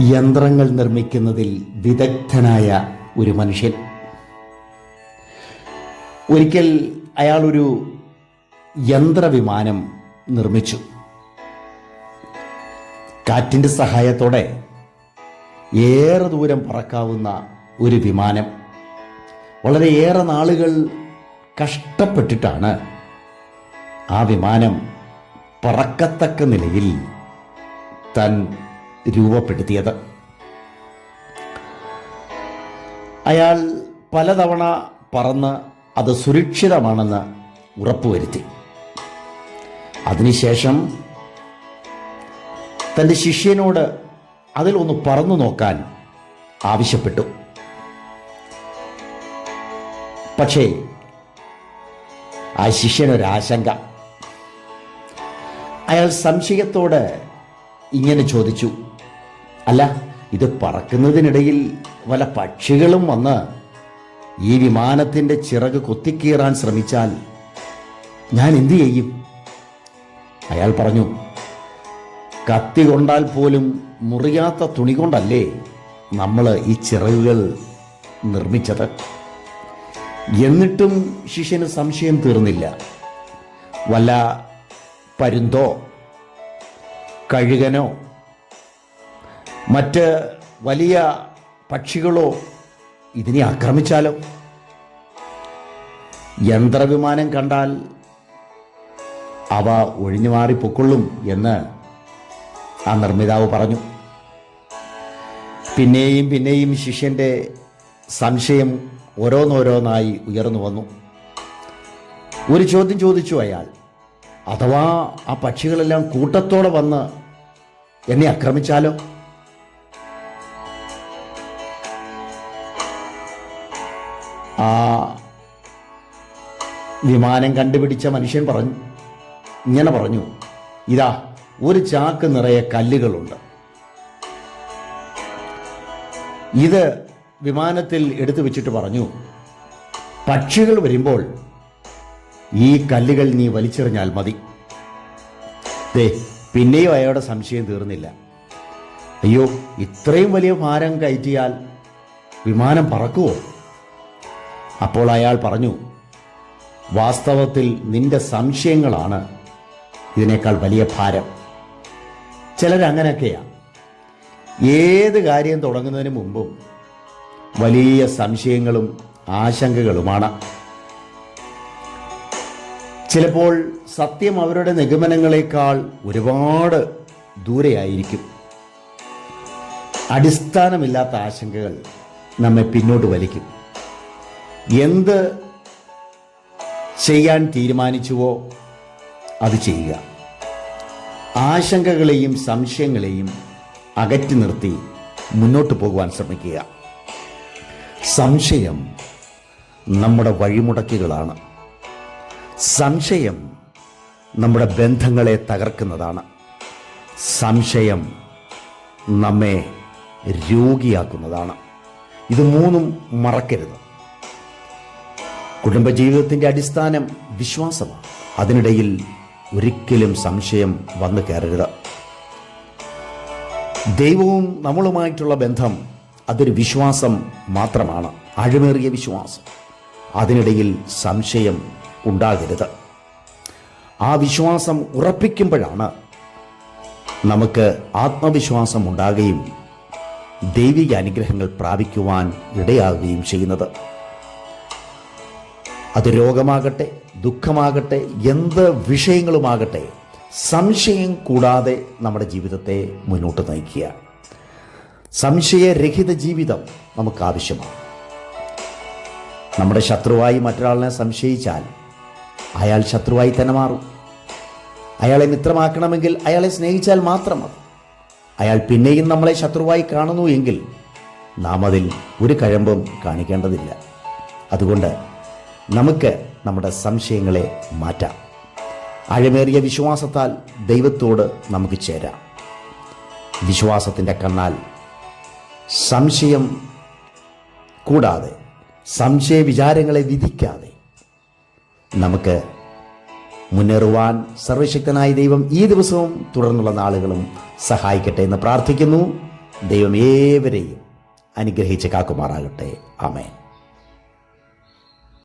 യന്ത്രങ്ങൾ നിർമ്മിക്കുന്നതിൽ വിദഗ്ധനായ ഒരു മനുഷ്യൻ. ഒരിക്കൽ അയാളൊരു യന്ത്രവിമാനം നിർമ്മിച്ചു. കാറ്റിന്റെ സഹായത്തോടെ ഏറെ ദൂരം പറക്കാവുന്ന ഒരു വിമാനം. വളരെയേറെ നാളുകൾ കഷ്ടപ്പെട്ടിട്ടാണ് ആ വിമാനം പറക്കത്തക്ക നിലയിൽ താൻ രൂപപ്പെടുത്തിയത്. അയാൾ പലതവണ പറന്ന് അത് സുരക്ഷിതമാണെന്ന് ഉറപ്പുവരുത്തി. അതിനുശേഷം തന്റെ ശിഷ്യനോട് അതിലൊന്ന് പറന്നു നോക്കാൻ ആവശ്യപ്പെട്ടു. പക്ഷേ ആ ശിഷ്യനൊരാശങ്ക. അയാൾ സംശയത്തോട് ഇങ്ങനെ ചോദിച്ചു. അല്ല ഇത് പറക്കുന്നതിനിടയിൽ വല പക്ഷികളും വന്ന് ഈ വിമാനത്തിന്റെ ചിറക് കൊത്തിക്കീറാൻ ശ്രമിച്ചാൽ ഞാൻ എന്തു ചെയ്യും? അയാൾ പറഞ്ഞു കത്തി കൊണ്ടാൽ പോലും മുറിയാത്ത തുണി കൊണ്ടല്ലേ നമ്മൾ ഈ ചിറകുകൾ നിർമ്മിച്ചത്? എന്നിട്ടും ശിഷ്യന് സംശയം തീർന്നില്ല. വല്ല പരുന്തോ കഴുകനോ മറ്റ് വലിയ പക്ഷികളോ ഇതിനെ ആക്രമിച്ചാലോ? യന്ത്രവിമാനം കണ്ടാൽ അവ ഒഴിഞ്ഞു മാറി പൊക്കൊള്ളും എന്ന് ആ നിർമ്മിതാവ് പറഞ്ഞു. പിന്നെയും പിന്നെയും ശിഷ്യന്റെ സംശയം ഓരോന്നോരോന്നായി ഉയർന്നു വന്നു. ഒരു ചോദ്യം ചോദിച്ചു അയാൾ അഥവാ ആ പക്ഷികളെല്ലാം കൂട്ടത്തോടെ വന്ന് എന്നെ ആക്രമിച്ചാലോ? ആ വിമാനം കണ്ടുപിടിച്ച മനുഷ്യൻ പറഞ്ഞു ഇങ്ങനെ പറഞ്ഞു. ഇതാ ഒരു ചാക്ക് നിറയെ കല്ലുകളുണ്ട്. ഇത് വിമാനത്തിൽ എടുത്തു വെച്ചിട്ട് പറഞ്ഞു പക്ഷികൾ വരുമ്പോൾ ഈ കല്ലുകൾ നീ വലിച്ചെറിഞ്ഞാൽ മതി. ദേ പിന്നെയും അയാളുടെ സംശയം തീർന്നില്ല. അയ്യോ ഇത്രയും വലിയ ഭാരം കയറ്റിയാൽ വിമാനം പറക്കുമോ അപ്പോൾ അയാൾ പറഞ്ഞു വാസ്തവത്തിൽ നിന്റെ സംശയങ്ങളാണ് ഇതിനേക്കാൾ വലിയ ഭാരം. ചിലരങ്ങനെയൊക്കെയാണ് ഏത് കാര്യം തുടങ്ങുന്നതിന് മുമ്പും വലിയ സംശയങ്ങളും ആശങ്കകളുമാണ്. ചിലപ്പോൾ സത്യം അവരുടെ നിഗമനങ്ങളെക്കാൾ ഒരുപാട് ദൂരെയായിരിക്കും. അടിസ്ഥാനമില്ലാത്ത ആശങ്കകൾ നമ്മെ പിന്നോട്ട് വലിക്കും. എന്ത് ചെയ്യാൻ തീരുമാനിച്ചുവോ അത് ചെയ്യുക. ആശങ്കകളെയും സംശയങ്ങളെയും അകറ്റി നിർത്തി മുന്നോട്ട് പോകുവാൻ ശ്രമിക്കുക. സംശയം നമ്മുടെ വഴിമുടക്കുകളാണ്. സംശയം നമ്മുടെ ബന്ധങ്ങളെ തകർക്കുന്നതാണ്. സംശയം നമ്മെ രോഗിയാക്കുന്നതാണ്. ഇത് മൂന്നും മറക്കരുത്. കുടുംബജീവിതത്തിന്റെ അടിസ്ഥാനം വിശ്വാസമാണ്. അതിനിടയിൽ ഒരിക്കലും സംശയം വന്നു കയറരുത്. ദൈവവും നമ്മളുമായിട്ടുള്ള ബന്ധം അതൊരു വിശ്വാസം മാത്രമാണ്. അഴിമേറിയ വിശ്വാസം. അതിനിടയിൽ സംശയം ഉണ്ടാകരുത്. ആ വിശ്വാസം ഉറപ്പിക്കുമ്പോഴാണ് നമുക്ക് ആത്മവിശ്വാസം ഉണ്ടാകുകയും ദൈവിക അനുഗ്രഹങ്ങൾ പ്രാപിക്കുവാൻ ഇടയാകുകയും ചെയ്യുന്നത്. അത് രോഗമാകട്ടെ ദുഃഖമാകട്ടെ എന്ത് വിഷയങ്ങളുമാകട്ടെ സംശയം കൂടാതെ നമ്മുടെ ജീവിതത്തെ മുന്നോട്ട് നയിക്കുക. സംശയരഹിത ജീവിതം നമുക്ക് ആവശ്യമാണ് നമ്മുടെ ശത്രുവായി മറ്റൊരാളിനെ സംശയിച്ചാൽ അയാൾ ശത്രുവായി തന്നെ മാറും. അയാളെ മിത്രമാക്കണമെങ്കിൽ അയാളെ സ്നേഹിച്ചാൽ മാത്രം മതി. അയാൾ പിന്നെയും നമ്മളെ ശത്രുവായി കാണുന്നു എങ്കിൽ നാം അതിൽ ഒരു കഴമ്പും കാണിക്കേണ്ടതില്ല. അതുകൊണ്ട് നമുക്ക് നമ്മുടെ സംശയങ്ങളെ മാറ്റാം. ആഴമേറിയ വിശ്വാസത്താൽ ദൈവത്തോട് നമുക്ക് ചേരാം. വിശ്വാസത്തിന്റെ കണ്ണാൽ സംശയം കൂടാതെ സംശയ വിചാരങ്ങളെ വിധിക്കാതെ നമുക്ക് മുന്നേറുവാൻ സർവശക്തനായ ദൈവം ഈ ദിവസവും തുടർന്നുള്ള നാളുകളും സഹായിക്കട്ടെ എന്ന് പ്രാർത്ഥിക്കുന്നു. ദൈവം ഏവരെയും അനുഗ്രഹിച്ച് കാക്കുമാറാകട്ടെ. ആമേൻ.